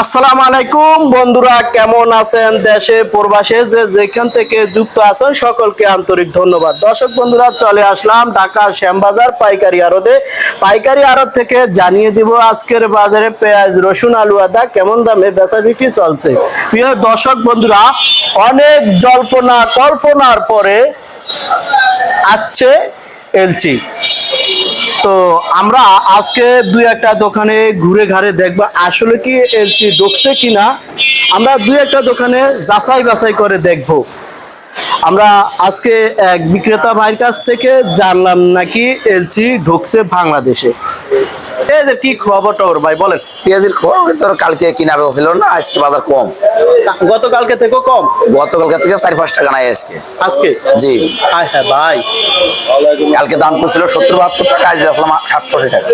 আসসালামু আলাইকুম, বন্ধুরা কেমন আছেন দেশে, প্রবাসে যে যেখান থেকে যুক্ত আছেন সকলকে আন্তরিক ধন্যবাদ। দর্শক বন্ধুরা, চলে আসলাম ঢাকা শ্যামবাজার পাইকারি আড়তে। পাইকারি আড়ত থেকে জানিয়ে দিব আজকের বাজারে পেঁয়াজ, রসুন, আলু, আদা কেমন দামে বেচা বিক্রি চলছে। প্রিয় দর্শক বন্ধুরা, অনেক জল্পনা কল্পনার পরে আসছে এলচি। তো আমরা আজকে দুই একটা দোকানে ঘুরে ঘাড়ে দেখব আসলে কি এলসি ঢুকছে কিনা, আমরা দুই একটা দোকানে যাচাই বাছাই করে দেখব। আমরা আজকে এক বিক্রেতা ভাইয়ের কাছ থেকে জানলাম নাকি এলসি ঢুকছে বাংলাদেশে। এই যে কি খবর টবর ভাই বলেন। পেঁয়াজের খবর কালকে কিনা ছিল না আজকে বাজার কম। গতকালকে থেকে কম? গতকালকে থেকে চার পাঁচ টাকা নাই আজকে। আজকে? জি। হ্যাঁ ভাই। কালকে দাম সত্তর বাহাত্তর টাকা আজ বেচলাম সাতষট্টি টাকা।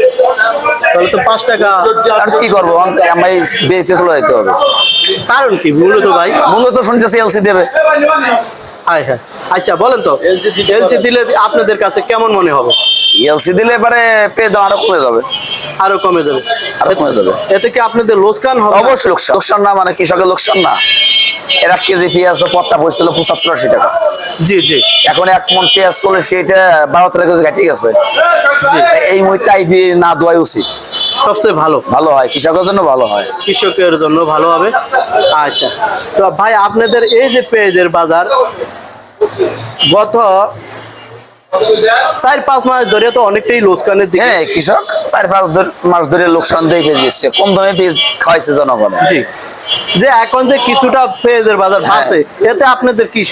তাহলে তো পাঁচ টাকা। আর কি করব? আমি বেঁচে চলে যেতে হবে। কারণ কি? মূলত ভাই। মূলত শুনতেছি এলসি দেবে। হ্যাঁ হ্যাঁ। আচ্ছা বলেন তো এলসি দিলে আপনাদের কাছে কেমন মনে হবে? এলসি দিলে এবারে পেয়ে দাম আরও কমে যাবে। আরও কমে যাবে। আরও কমে যাবে। এতে কি আপনাদের লোকসান হবে? অবশ্যই লোকসান। লোকসান না মানে কৃষকের লোকসান না। এর এক কেজি পেঁয়াজ পত্তা পড়ছিল পঁচাত্তর আশি টাকা। জি জি। এখন এক মন পেঁয়াজ চলে সেটা বারো তেরো কেজি ঘাটি গেছে। এই মুহূর্তে আইপি না দেওয়াই উচিত। সবচেয়ে ভালো। ভালো হয় কৃষকের জন্য ভালো হয়। কৃষকের জন্য ভালো হবে। আচ্ছা। তো ভাই আপনাদের এই যে পেঁয়াজের বাজার গত চার পাঁচ মাস ধরে তো অনেকটাই লোকসানের দিকে হ্যাঁ কৃষক চার পাঁচ মাস ধরে লোকসান দিয়ে পেঁয়াজ বেচছে কম দামে পেঁয়াজ খাওয়াইছে জনগণ। জি। যে এখন যে কিছুটা পেঁয়াজের বাজার হ্যাঁ। আছে এতে আপনাদের কি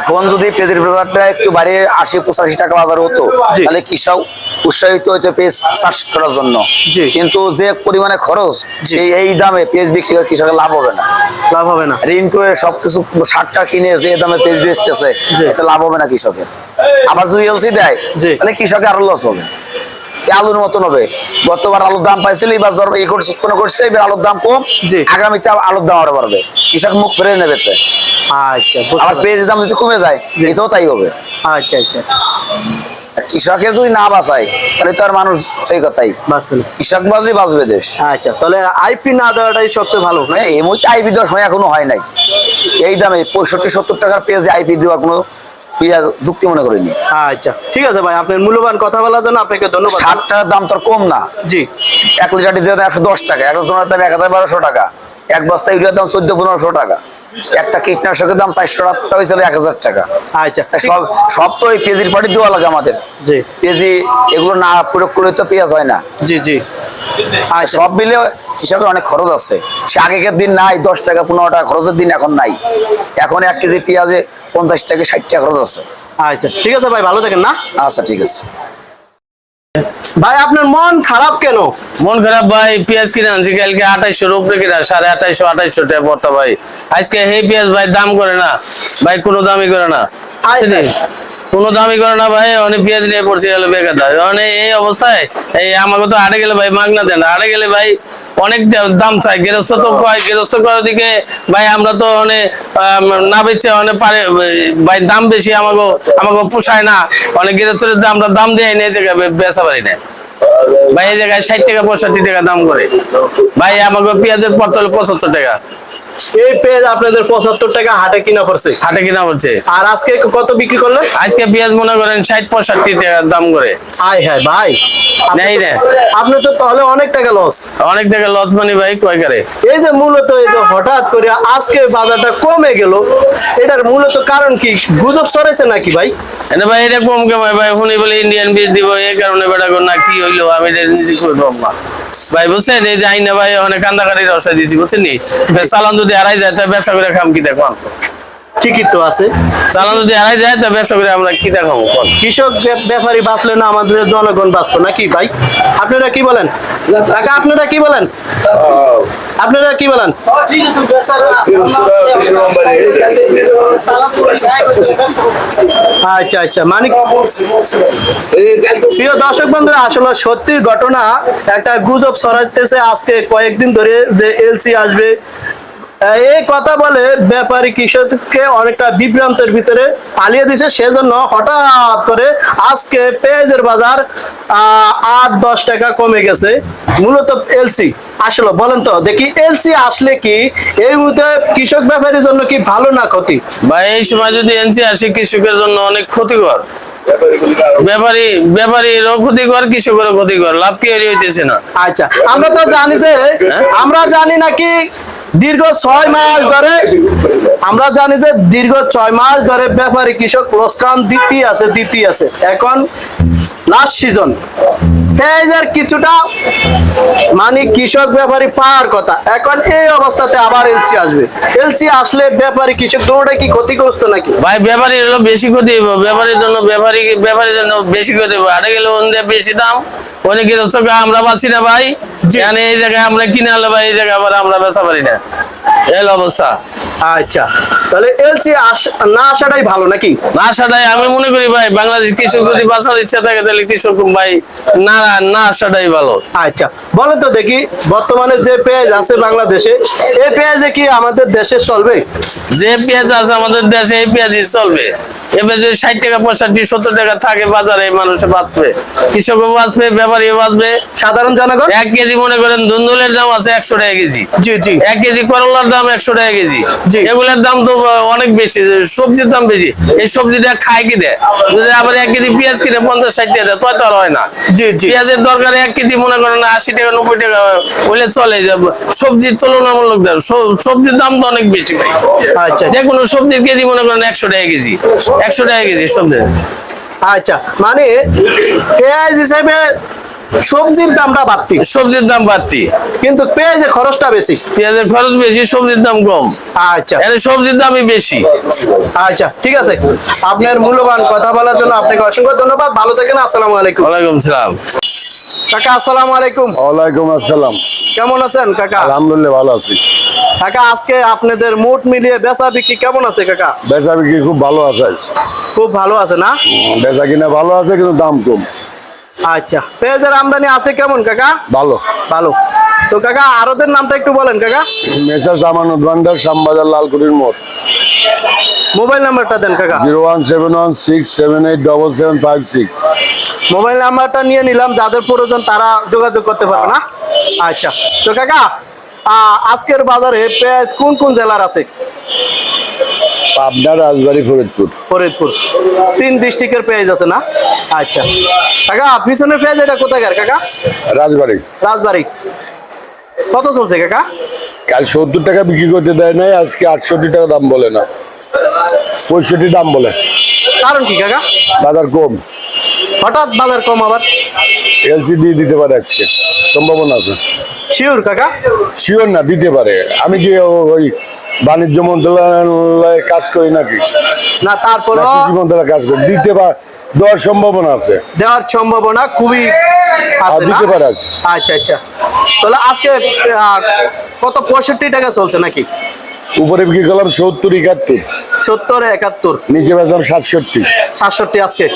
এখন যদি পেঁয়াজের বাজারটা একটু বাড়িয়ে আশি পঁচাশি টাকা বাজার হতো তাহলে কৃষক উৎসাহিত হয়েছে পেঁয়াজ চাষ করার জন্য। কিন্তু যে পরিমাণে খরচ এই দামে পেঁয়াজ বিক্রি করে কৃষকের লাভ হবে না। লাভ হবে না। ঋণ করে সবকিছু সারটা কিনে যে দামে পেঁয়াজ বেচতেছে। এতে লাভ হবে না কৃষকের। আবার যদি এলসি দেয়। তাহলে কৃষকের আরও লস হবে। আলুর মতন হবে। গতবার আলুর দাম পাইছিল এবার জ্বর এই করছে উৎপন্ন করছে এবার আলুর দাম কম। আগামীতে আলুর দাম আরও বাড়বে। কৃষক মুখ ফিরে নেবে আচ্ছা আবার পেঁয়াজের দাম যদি কমে যায় এটাও তাই হবে। আচ্ছা আচ্ছা। কৃষকের যদি না বাঁচায় তাহলে তো আর মানুষ সেই কথাই। কৃষক বাজলে বাঁচবে দেশ। আচ্ছা তাহলে আইপি না দেওয়াটাই সবচেয়ে ভালো? মানে এই মুহূর্তে আইপি দেওয়ার সময় এখনও হয় নাই। এই দামে পঁয়ষট্টি সত্তর টাকার পেঁয়াজে আইপি দেওয়া কোনো যুক্তি মনে করিনি। আচ্ছা ঠিক আছে ভাই আপনার মূল্যবান কথা বলার জন্য আপনাকে ধন্যবাদ। ষাট টাকার দাম তো কম না। জি। এক লিটার ডিজেল একশো দশ টাকা একশো জনের দাম এক হাজার বারোশো টাকা। এক বস্তা ইউরিয়ার দাম চোদ্দ পনেরোশো টাকা। একটা কীটনাশকের দাম চারশো টাকা হয়েছিল এক হাজার টাকা। আচ্ছা। সব সব তো এই পেঁয়াজির পাটি দেওয়া লাগে আমাদের। জি। পেঁয়াজি এগুলো না প্রয়োগ করলে তো পেঁয়াজ হয় না। জি জি। আর সব মিলে কৃষকের অনেক খরচ আছে। সে আগেকার দিন নাই দশ টাকা পনেরো টাকা খরচের দিন এখন নাই। এখন এক কেজি পেঁয়াজে পঞ্চাশ টাকা ষাট টাকা খরচ আছে। আচ্ছা ঠিক আছে ভাই ভালো থাকেন না? আচ্ছা ঠিক আছে। ভাই আপনার মন খারাপ কেন? মন খারাপ ভাই পেঁয়াজ কিনে আনছি কালকে আঠাইশো রুপে কিনা সাড়ে আঠাইশো আঠাইশো টাকা পড়তা ভাই। আজকে হে পেঁয়াজ ভাই দাম করে না। ভাই কোনো দামই করে না? কোনো দামই করে না ভাই, অনেক পেঁয়াজ নিয়ে পড়ছে গেল বেকার মানে এই অবস্থায়, এই আমাকে তো হাটে গেলে ভাই মাগনা দেন হাটে গেলে ভাই অনেক দাম চাই। গেরস্ত তো কয় গেরস্ত কয় ওদিকে, ভাই আমরা তো অনেক না বেচে অনেক পারে, ভাই দাম বেশি আমাকে আমাকে পোষায় না। অনেক গেরস্তের দাম আমরা দাম দিয়ে এনে এই জায়গায় বেচা পারি না। ভাই এই জায়গায় ষাট টাকা, পঁয়ষট্টি টাকা দাম করে। ভাই আমাকে পেঁয়াজের পড়তে হলো পঁচাত্তর টাকা। এই পেঁয়াজ আপনাদের পঁচাত্তর টাকা হাটে কিনা পড়ছে। হাটে কিনা হচ্ছে আর আজকে কত বিক্রি করলেন? আজকে পেঁয়াজ মনে করেন ষাট পঁয়ষট্টি দাম করে। হ্যাঁ ভাই। নেই রে। আপনি তো তাহলে অনেক টাকা লস। অনেক টাকা লস মানি ভাই কয় করে? এই যে মূলত এই যে হঠাৎ করে আজকে বাজারটা কমে গেল এটার মূলত কারণ কি? গুজব সরেছে নাকি ভাই? এটা ভাই এটা কম ভাই শুনি বলে ইন্ডিয়ান বীজ দিব এই কারণে বেটা কর না কি হইল আমি নিজে কই পাবো না। ভাই, বুঝছেন? এই যে আইনা ভাই অনেক কান্দাকারী রসা দিছি বুঝছেন নি? চালান যদি হারাই যায়, তাহলে ব্যবসা করে খাম কি ঠিকই তো আছে? চালান যদি হারাই যায় তা ব্যবসা করে আমরা কি দেখাবো? কৃষক ব্যাপ- ব্যাপারী বাঁচলে না আমাদের জনগণ বাঁচলো নাকি ভাই? আপনারা কি বলেন? কাকা আপনারা কি বলেন? আপনারা কি বলেন? আচ্ছা আচ্ছা মানে প্রিয় দর্শক বন্ধুরা আসলে সত্যি ঘটনা একটা গুজব ছড়াইতেছে আজকে কয়েকদিন ধরে যে এলসি আসবে এই কথা বলে ব্যাপারী কৃষককে অনেকটা বিভ্রান্তের ভিতরে পালিয়ে দিছে। সেজন্য হঠাৎ করে আজকে পেঁয়াজের বাজার আট দশ টাকা কমে গেছে। মূলত এলসি আসলো বলেন তো দেখি এলসি আসলে কি? এই মুহূর্তে কৃষক ব্যাপারীর জন্য কি ভালো না ক্ষতি? ভাই এই সময় যদি এলসি আসে কৃষকের জন্য অনেক ক্ষতিকর। ব্যাপারী ব্যাপারীরও ক্ষতিকর কৃষকেরও ক্ষতিকর। লাভ কি হইতেছে না। আচ্ছা আমরা তো জানি যে আমরা জানি নাকি দীর্ঘ ছয় মাস ধরে আমরা জানি যে দীর্ঘ ছয় মাস ধরে ব্যাপারী কৃষক লোসকান দিতেই আছে দিতেই আছে। এখন লাস্ট সিজন পেঁয়াজের কিছুটা মানে কৃষক ব্যাপারী পাওয়ার কথা। এখন এই অবস্থাতে আবার এলসি আসবে। এলসি আসলে ব্যাপারী কৃষক দুটোটাই কি ক্ষতিগ্রস্ত নাকি? ভাই ব্যাপারীর হলো বেশি ক্ষতি ব্যাপারীর জন্য ব্যাপারী ব্যাপারীর জন্য বেশি ক্ষতি আটে গেলে বেশি দাম। অনেক আমরা পাচ্ছি না ভাই। এই জায়গায় আমরা কিনে আনলে ভাই এই জায়গায় আবার আমরা বেচা পারি না। এই অবস্থা। আচ্ছা তাহলে এলসি না আসাটাই ভালো নাকি? না আসাটাই আমি মনে করি ভাই বাংলাদেশ কৃষক যদি বাঁচার ইচ্ছা থাকে তাহলে কৃষক ভাই না না আসাটাই ভালো। আচ্ছা তো দেখি বর্তমানে যে পেঁয়াজ আছে বাংলাদেশে এই পেঁয়াজে কি আমাদের দেশে চলবে? যে পেঁয়াজ আছে আমাদের দেশে এই পেঁয়াজই চলবে। এবার যদি ষাট টাকা পঁয়ষট্টি সত্তর টাকা থাকে বাজারে মানুষে বাঁচবে। কৃষকও বাঁচবে ব্যাপারীও বাঁচবে সাধারণ জনগণ? এক কেজি মনে করেন ধুন্দুলের দাম আছে একশো টাকা কেজি। জি জি। এক কেজি করলার দাম একশো টাকা কেজি। এগুলোর দাম তো অনেক বেশি সবজির দাম বেশি। এই সবজিটা খায় কি দেয়? যদি আবার এক কেজি পেঁয়াজ কিনে পঞ্চাশ ষাট টাকা দেয় তয় তো হয় না। জি জি। পেঁয়াজের দরকার এক কেজি মনে করেন আশি টাকা নব্বই টাকা হলে চলে যাবে সবজির তুলনামূলক দাম। সবজির দাম তো অনেক বেশি ভাই। আচ্ছা। যে কোনো সবজির কেজি মনে করেন একশো টাকা কেজি। একশো টাকা কেজি সবজি আচ্ছা মানে পেঁয়াজ হিসেবে সবজির দামটা বাড়তি। সবজির দাম বাড়তি। কিন্তু পেঁয়াজের খরচটা বেশি। পেঁয়াজের খরচ বেশি সবজির দাম কম। আচ্ছা। এর সবজির দামই বেশি। আচ্ছা ঠিক আছে। আপনার মূল্যবান কথা বলার জন্য আপনাকে অসংখ্য ধন্যবাদ। ভালো থাকেন আসসালামু আলাইকুম। ওয়ালাইকুম সালাম। কাকা আসসালামু আলাইকুম। ওয়ালাইকুম আসসালাম। কেমন আছেন কাকা? আলহামদুলিল্লাহ ভালো আছি। কাকা আজকে আপনাদের মোট মিলিয়ে বেচা বিক্রি কেমন আছে কাকা? বেচা বিক্রি খুব ভালো আছে খুব ভালো আছে না? বেচা কিনা ভালো আছে কিন্তু দাম কম। আচ্ছা পেঁয়াজের আমদানি আছে কেমন কাকা? ভালো। ভালো। তো কাকা আরদের নামটা একটু বলেন কাকা। মেসার সামানত ভান্ডার শ্যামবাজার লালকুটির মোড়। মোবাইল নাম্বারটা দেন কাকা। Zero one seven one six seven eight double seven five six. Mobile নাম্বারটা নিয়ে নিলাম যাদের প্রয়োজন তারা যোগাযোগ করতে পারবে না। আচ্ছা তো কাকা আজকের বাজারে পেঁয়াজ কোন কোন জেলার আছে? পাবনা রাজবাড়ি ফরিদপুর। ফরিদপুর। তিন ডিস্ট্রিক্টের পেঁয়াজ আছে না? আচ্ছা। কাকা পিছনের পেঁয়াজ এটা কোথায় কাকা? রাজবাড়ি। রাজবাড়ি। কত চলছে কাকা? কাল সত্তর টাকা বিক্রি করতে দেয় নাই আজকে আটষট্টি টাকা দাম বলে না। পঁয়ষট্টি দাম বলে। কারণ কি কাকা? বাজার কম। হঠাৎ বাজার কম আবার? এলসি দিয়ে দিতে পারে আজকে। সম্ভাবনা আছে। শিওর কাকা? শিওর না দিতে পারে। আমি কি ওই বাণিজ্য মন্ত্রণালয়ে কাজ করি নাকি? না তারপর মন্ত্রণালয়ে কাজ করি। দিতে পারে দেওয়ার সম্ভাবনা আছে। দেওয়ার সম্ভাবনা খুবই আছে দিতে পারে আচ্ছা আচ্ছা। তাহলে আজকে কত? পঁয়ষট্টি টাকা চলছে নাকি? উপরে বিক্রি করলাম সত্তর একাত্তর। সত্তর একাত্তর। নিচে বেচলাম সাতষট্টি। সাতষট্টি আজকে।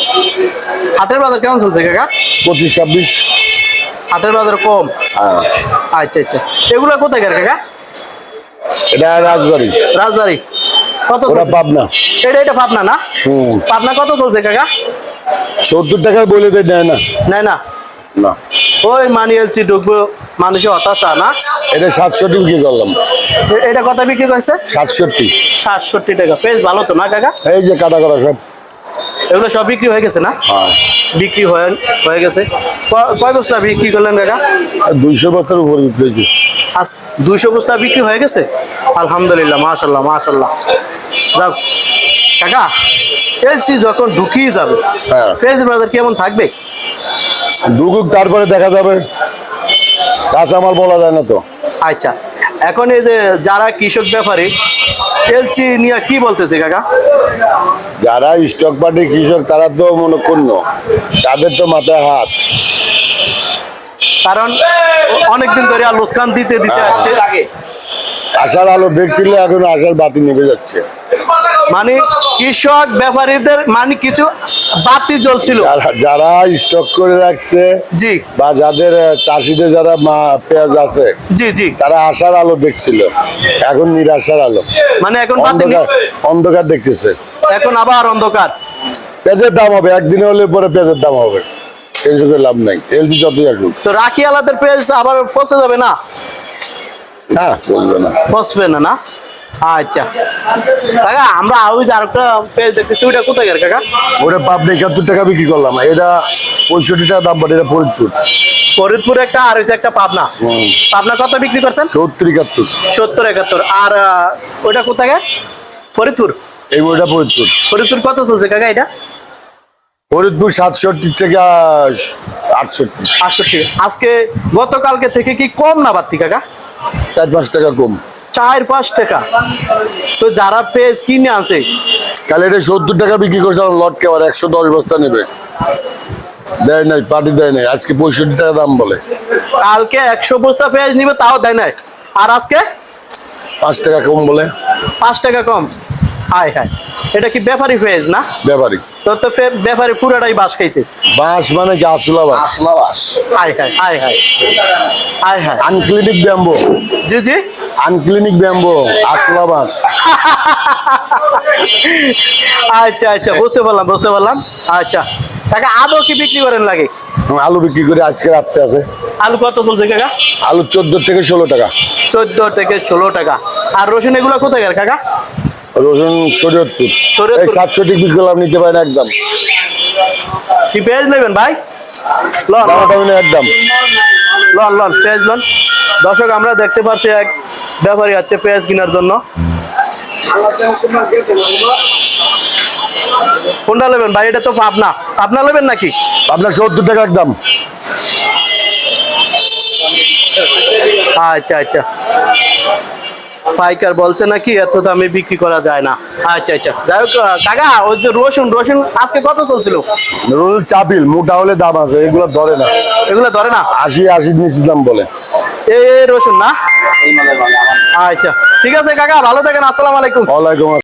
হাটের বাজার কেমন চলছে কাকা? পঁচিশ ছাব্বিশ। হাটের বাজার কম? হ্যাঁ। আচ্ছা আচ্ছা। এগুলো কোথায় কাকা? এটা রাজবাড়ি। রাজবাড়ি। কত পাবনা। এটা এটা পাবনা না? পাবনা কত চলছে কাকা? সত্তর টাকা বলে দেয় নেয় না? নাই না। না। ওই মানি এলসি ঢুকবো মানুষের হতাশা না? এটা সাতষট্টি বিক্রি করলাম। এটা কত বিক্রি করছে? সাতষট্টি। সাতষট্টি টাকা। বেশ ভালো তো না কাকা? এই যে কাটা করা সব। এগুলো সব বিক্রি হয়ে গেছে না? হ্যাঁ। বিক্রি হয়ে হয়ে গেছে। কয় বস্তা বিক্রি করলেন কাকা? দুইশো বছর উপর বিক্রি হয়েছে। আজ দুইশো বস্তা বিক্রি হয়ে গেছে? আলহামদুলিল্লাহ মাশাল্লাহ মাশাল্লাহ যাক কাকা এলসি যখন ঢুকিয়ে যাবে হ্যাঁ। পেঁয়াজ বাজার কেমন থাকবে? ঢুকুক তারপরে দেখা যাবে। কাঁচামাল বলা যায় না তো। আচ্ছা এখন এই যে যারা কৃষক ব্যাপারে এলসি নিয়ে কি বলতেছে কাকা? যারা স্টক পার্টি কৃষক তারা তো মনে করল তাদের তো মাথায় হাত। কারণ অনেকদিন ধরে আর লোসকান দিতে দিতে হ্যাঁ। আশার আলো দেখছিল এখন আশার বাতি নেমে যাচ্ছে। মানে কৃষক ব্যাপারীদের মানে কিছু বাতি জ্বলছিল। যারা স্টক করে রাখছে জি। বা যাদের চাষিদের যারা পেঁয়াজ আছে জি জি। তারা আশার আলো দেখছিল। এখন নিরাশার আলো। মানে এখন অন্ধকার অন্ধকার দেখতেছে। এখন আবার অন্ধকার। পেঁয়াজের দাম হবে একদিনে হলে পরে পেঁয়াজের দাম হবে। টেনশন করে লাভ নাই এলসি যতই আসুক। তো রাখি আলাদের পেঁয়াজ আবার পচে যাবে না? হ্যাঁ চলবে না। বসবে না না? আচ্ছা। কাকা আমরা ওই যে আরেকটা পেজ দেখতেছি ওইটা কোথায় গেল কাকা? ওটা পাবনা একাত্তর টাকা বিক্রি করলাম এটা পঁয়ষট্টি টাকা দাম বলে এটা ফরিদপুর। ফরিদপুর একটা আর হচ্ছে একটা পাবনা। পাবনা কত বিক্রি করছেন? সত্তর একাত্তর। সত্তর একাত্তর। আর ওইটা কোথায় গেল? ফরিদপুর? এই বইটা ফরিদপুর। ফরিদপুর কত চলছে কাকা এটা? ফরিদপুর সাতষট্টি থেকে আটষট্টি। আটষট্টি। আজকে গতকালকে থেকে কি কম না বাড়তি কাকা? চার পাঁচ টাকা কম। চার পাঁচ টাকা। তো যারা পেজ কিনে আছে তাহলে এটা সত্তর টাকা বিক্রি করছে লটকে আবার একশো দশ বস্তা নেবে। দেয় নাই পার্টি দেয় নাই আজকে পঁয়ষট্টি টাকা দাম বলে। কালকে একশো বস্তা পেঁয়াজ নিবে তাও দেয় নাই। আর আজকে? পাঁচ টাকা কম বলে। পাঁচ টাকা কম। হায় হায়। এটা কি ব্যাপারী ফেজ না? ব্যাপারী। তো তো ফে- ব্যাপারী পুরাটাই বাস খাইছে। বাঁশ মানে আসলা বাঁশ। আসলা বাস হায় হায় হায় হায় হায় হায়। আনক্লিনিক ব্যাম্বো জি জি। আনক্লিনিক ব্যাম্বো আসলা বাঁশ। আচ্ছা আচ্ছা বুঝতে পারলাম বুঝতে পারলাম। আচ্ছা কাকা আদৌ কি বিক্রি করেন লাগে? আলু বিক্রি করে আজকে রাত্রে আছে। আলু কত চলছে কাকা? আলু চোদ্দ থেকে ষোলো টাকা। চোদ্দ থেকে ষোলো টাকা। আর রসুন এগুলো কোথায় গেল কাকা? রসুন শরীয়তপুর। এই সাতষট্টি করলাম নিতে পারেন একদম। কি পেঁয়াজ নেবেন ভাই? লন। একদম। লন লন পেঁয়াজ লন। দর্শক আমরা দেখতে পাচ্ছি এক ব্যাপারী আছে পেঁয়াজ কেনার জন্য। কোনটা নেবেন ভাই? এটা তো পাবনা। পাবনা নেবেন নাকি? আপনার সত্তর টাকা একদম। আচ্ছা আচ্ছা। পাইকার বলছে নাকি এত দামে বিক্রি করা যায় না। আচ্ছা আচ্ছা। যাই হোক কাকা ওই যে রসুন রসুন আজকে কত চলছিল? রসুন চাপিল মোটা হলে দাম আছে এগুলো ধরে না। এগুলো ধরে না? আশি আশি নিচে দাম বলে। এই রসুন না? আচ্ছা ঠিক আছে কাকা ভালো থাকেন আসসালামু আলাইকুম। ওয়ালাইকুম